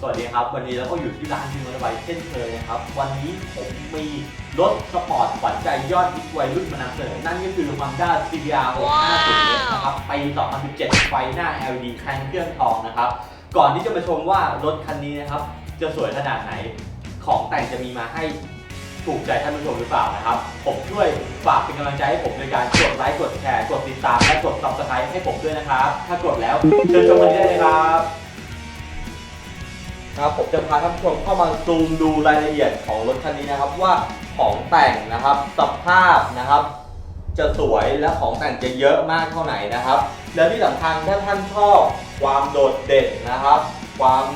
สวัสดีครับ วันนี้เราก็อยู่ที่ร้านยูนิไวเช่นเคยนะครับ วันนี้ผมมีรถสปอร์ตขวัญใจยอดฮิตวัยรุ่นมานำเสนอ นั่นก็คือ Honda CBR 650นะครับปี2017 ไฟหน้า LED แคนเครื่องทองนะครับ ก่อนที่จะไปชมว่ารถคันนี้นะครับ จะสวยขนาดไหน ของแต่งจะมีมาให้ถูกใจท่านผู้ชมหรือเปล่านะครับ ผมช่วยฝากเป็นกำลังใจให้ผมในการกดไลค์กดแชร์กดติดตามและกด subscribe ให้ผมด้วยนะครับ ถ้ากดแล้วเชิญชมวันนี้ได้เลยครับ ครับผมจะพาท่านผู้ชมเข้ามาซูมดูรายละเอียดของรถคันนี้นะครับ ว่าของแต่งนะครับสภาพนะครับ จะสวยและของแต่งจะเยอะมากเท่าไหนนะครับ แล้วที่สำคัญถ้าท่านชอบความโดดเด่นนะครับ ความ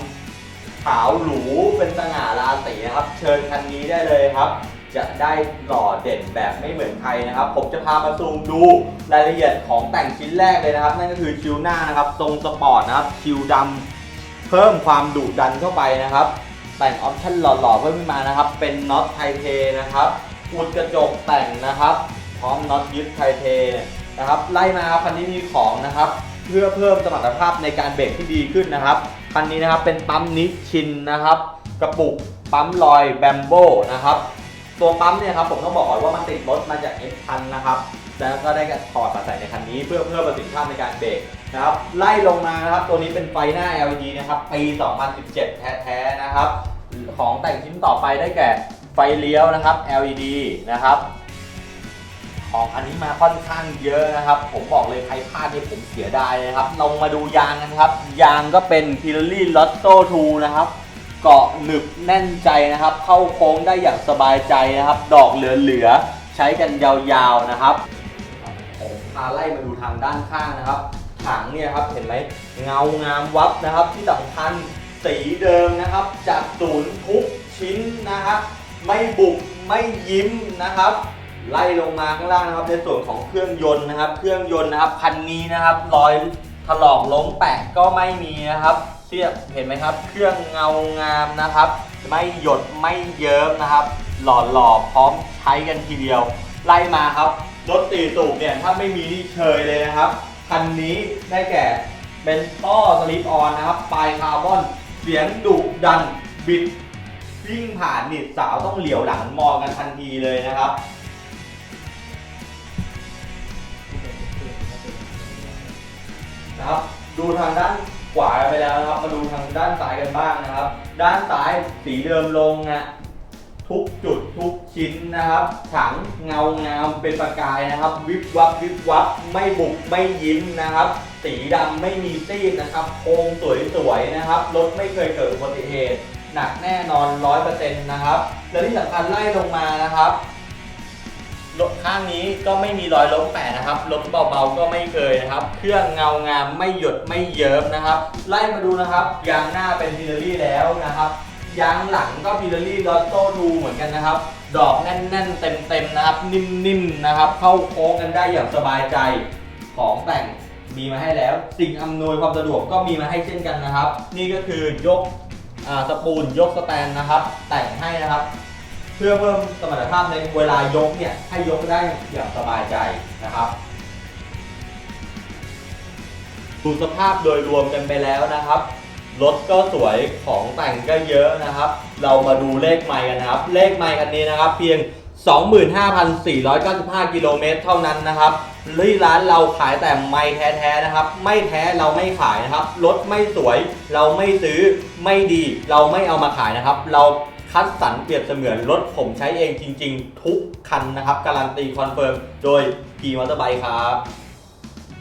ขาวหรูเป็นสง่าราศีนะครับ เชิญคันนี้ได้เลยครับ จะได้หล่อเด่นแบบไม่เหมือนใครนะครับ ผมจะพามาซูมดูรายละเอียดของแต่งชิ้นแรกเลยนะครับ นั่นก็คือคิวหน้านะครับ ทรงสปอร์ตนะครับคิวดำ เพิ่มความดุดันเข้าไปนะครับ แต่งออปชั่นหล่อๆเพิ่มขึ้นมานะครับ เป็นน็อตไทเทนะครับอุดกระจกแต่งนะครับ พร้อมน็อตยึดไทเทนะครับ ไล่มาครับคันนี้มีของนะครับ เพื่อเพิ่มสมรรถภาพในการเบรกที่ดีขึ้นนะครับคันนี้นะครับเป็นปั๊มนิชชินนะครับ กระปุกปั๊มลอยแบมโบนะครับตัวปั๊มเนี่ยครับผมต้องบอกก่อนว่ามันติดรถมาจาก X พันนะครับแล้วก็ได้ถอดมาใส่ในคันนี้เพื่อเพิ่มประสิทธิภาพในการเบรก นะครับไล่ลงมานะครับตัวนี้เป็นไฟหน้า LED นะครับปี 2017 แท้ๆนะครับ ของแต่งชิ้นต่อไปได้แก่ไฟเลี้ยวนะครับ LED นะครับของอันนี้มาค่อนข้างเยอะนะครับ ผมบอกเลยใครพลาดนี่ผมเสียดายเลยนะครับลงมาดูยางกันครับ ยางก็เป็น Pirelli Lotto 2 นะครับ เกาะหนึบแน่นใจนะครับ เข้าโค้งได้อย่างสบายใจนะครับ ดอกเหลือๆใช้กันยาวๆนะครับผมพาไล่มาดูทางด้านข้างนะครับ ถังเนี่ยครับเห็นไหมเงางามวับนะครับ ที่สำคัญสีเดิมนะครับ จากศูนย์ทุกชิ้นนะครับไม่บุกไม่ยิ้มนะครับ ไล่ลงมาข้างล่างนะครับในส่วนของเครื่องยนต์นะครับ เครื่องยนต์นะครับคันนี้นะครับรอยถลอกล้มแปะก็ไม่มีนะครับเทียบเห็นไหมครับ เครื่องเงางามนะครับ ไม่หยดไม่เยิ้มนะครับ หล่อหล่อๆพร้อมใช้กันทีเดียว ไล่มาครับรถตีสูบเนี่ยถ้าไม่มีนี่เชยเลยนะครับ คันนี้ได้แก่เป็นท่อสลิปออนนะครับ ปลายคาร์บอน เสียงดุดันบิดวิ่งผ่านนี่สาวต้องเหลียวหลังมองกันทันทีเลยนะครับ นะครับ ดูทางด้านขวาไปแล้วนะครับ มาดูทางด้านซ้ายกันบ้างนะครับ ด้านซ้ายสีเดิมลงนะ ทุกจุดทุกชิ้นนะครับถังเงางามเป็นประกายนะครับ วิบวับวิบวับไม่บุกไม่ยิ้มนะครับ สีดำไม่มีซีดนะครับโครงสวยๆนะครับรถไม่เคยเกิดอุบัติเหตุ หนักแน่นอน100%นะครับ และที่สำคัญไล่ลงมานะครับรถข้างนี้ก็ไม่มีรอยล้มแปะนะครับล้มเบาๆก็ไม่เคยนะครับ เครื่องเงางามไม่หยดไม่เยิ้มนะครับ ไล่มาดูนะครับยางหน้าเป็นพิลลี่แล้วนะครับ ยางหลังก็พิลลี่ลอตโต้ดูเหมือนกันนะครับ ดอกแน่นๆ เต็มๆนะครับ นิ่มๆนะครับ เข้าโค้งกันได้อย่างสบายใจของแต่งมีมาให้แล้ว สิ่งอำนวยความสะดวกก็มีมาให้เช่นกันนะครับ นี่ก็คือยกอ่าสปูนยกสแตนนะครับ แต่งให้นะครับ เพื่อเพิ่มสมรรถภาพในเวลายกเนี่ยให้ยกได้อย่างสบายใจนะครับดูสภาพโดยรวมกันไปแล้วนะครับ รถก็สวยของแต่งก็เยอะนะครับ เรามาดูเลขไมล์กันนะครับ เลขไมล์คันนี้นะครับ เพียง 25,495 กิโลเมตรเท่านั้นนะครับที่ร้านเราขายแต่ไมล์แท้ๆนะครับ ไม่แท้เราไม่ขายนะครับ รถไม่สวยเราไม่ซื้อไม่ดี เราไม่เอามาขายนะครับ เราคัดสรรเปรียบเสมือนรถผมใช้เองจริง ๆ ทุกคันนะครับ การันตีคอนเฟิร์มโดย P Motorbike ครับ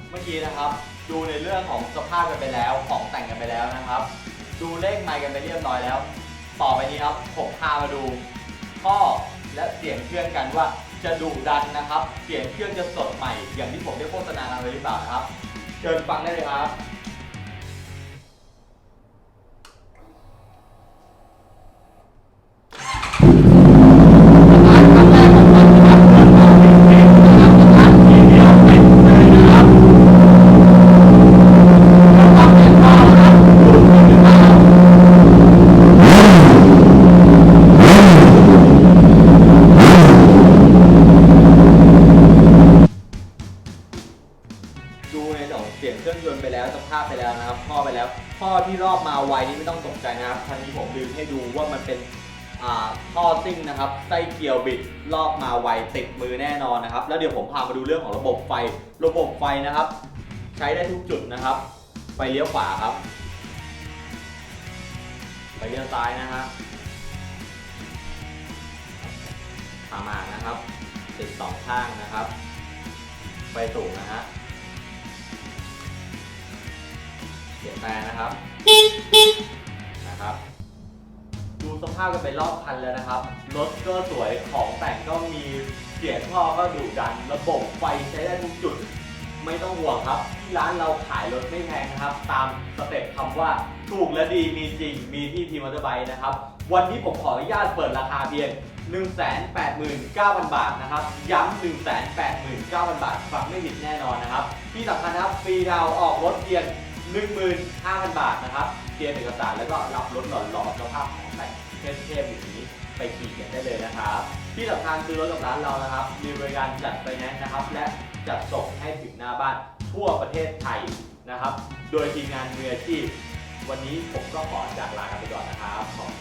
เมื่อกี้นะครับ ดูในเรื่องของสภาพกันไปแล้ว ของแต่งกันไปแล้วนะครับ ดูเลขไมค์กันไปเรียบร้อยแล้ว ต่อไปนี้ครับผมพามาดูข้อและเสียงเครื่องกันว่าจะดุดันนะครับ เสียงเครื่องจะสดใหม่ อย่างที่ผมได้โฆษณาเอาไว้หรือเปล่าครับ เชิญฟังได้เลยครับ ที่รอบมาไวนี่ไม่ต้องตกใจนะครับคันนี้ผมลืมให้ดูว่ามันเป็นท่อซิ่งนะครับไส้เกียวบิดรอบมาไวติดมือแน่นอนนะครับ แล้วเดี๋ยวผมพามาดูเรื่องของระบบไฟ ระบบไฟนะครับ ใช้ได้ทุกจุดนะครับไฟเลี้ยวขวาครับไฟเลี้ยวซ้ายนะฮะขามานะครับติดสองข้างนะครับไฟสูงนะฮะ เสียงแตรนะครับ นะครับ ดูสภาพกันไปรอบคันแล้วนะครับ รถก็สวย ของแต่งก็มี เสียงท่อก็ดุดัน ระบบไฟใช้ได้ทุกจุด ไม่ต้องห่วงครับ ที่ร้านเราขายรถไม่แพงนะครับ ตามสเต็ปคำว่าถูกและดีมีจริง มีที่ทีมอเตอร์ไบค์นะครับ วันนี้ผมขออนุญาตเปิดราคาเพียง 189,000 บาทนะครับ ย้ำ189,000 บาท ฟังไม่ผิดแน่นอนนะครับ ที่สำคัญนะครับฟรีดาวออกรถเพียง 15,000 บาทนะครับเตรียมเอกสารแล้วก็รับรถหล่อๆสภาพของแต่งเทพๆอย่างนี้ไปขี่กันได้เลยนะครับ ที่สำคัญซื้อรถกับร้านเรานะครับ มีบริการจัดไฟแนนซ์นะครับ และจัดส่งให้ถึงหน้าบ้านทั่วประเทศไทยนะครับ โดยทีมงานมืออาชีพวันนี้ผมก็ขอจากลากันไปก่อนนะครับขอบคุณ